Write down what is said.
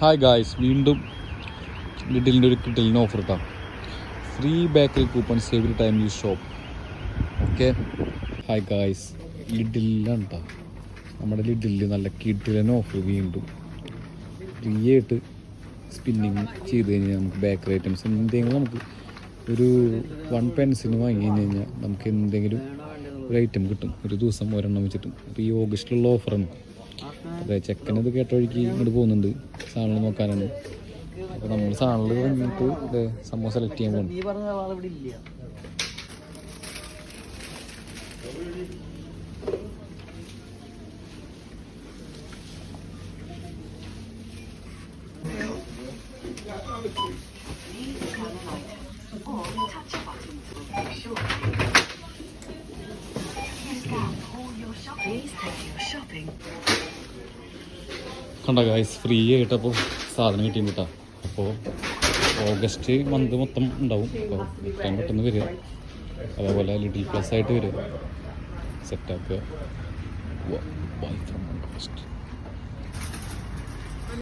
Hi guys വീണ്ടും ലിഡിലിന്റെ ഒരു കിട്ടലിന് offer ഇട്ടാം. Free bakery coupon every time you shop okay hi guys ലിഡിലാണ് കേട്ടോ നമ്മുടെ ലിഡിൽ നല്ല കിട്ടലിന് ഓഫർ വീണ്ടും. ഫ്രീ ആയിട്ട് സ്പിന്നിങ് ചെയ്ത് കഴിഞ്ഞാൽ നമുക്ക് ബേക്കറി ഐറ്റംസ് എന്തെങ്കിലും നമുക്ക് ഒരു വൺ പെൻസിന് വാങ്ങി കഴിഞ്ഞ് കഴിഞ്ഞാൽ നമുക്ക് എന്തെങ്കിലും ഒരു ഐറ്റം കിട്ടും. ഒരു ദിവസം ഒരെണ്ണം വെച്ചിട്ടും. അപ്പോൾ ഈ ഓഗസ്റ്റിലുള്ള ഓഫറാണ് ചെക്കനത് കേട്ടൊഴുക്കി ഇങ്ങോട്ട് പോകുന്നുണ്ട്. സാധനങ്ങൾ നോക്കാനാണ്. അപ്പോൾ നമ്മൾ സാധനങ്ങൾ വന്നിട്ട് സംഭവം സെലക്ട് ചെയ്യാൻ പോകുന്നു നീ പറഞ്ഞ your ഇല്ല കണ്ട ഗായ്സ് ഫ്രീ ആയിട്ട് അപ്പോൾ സാധനം കിട്ടിയും കിട്ടാം അപ്പോൾ ഓഗസ്റ്റ് മന്ത് മൊത്തം ഉണ്ടാവും. അപ്പോൾ എത്രയും പെട്ടെന്ന് വരിക. അതേപോലെ ലിറ്റിൽ പ്ലസ് ആയിട്ട് വരിക. സെറ്റാക്കുക ബൈ ഫ്രം ഓഗസ്റ്റ്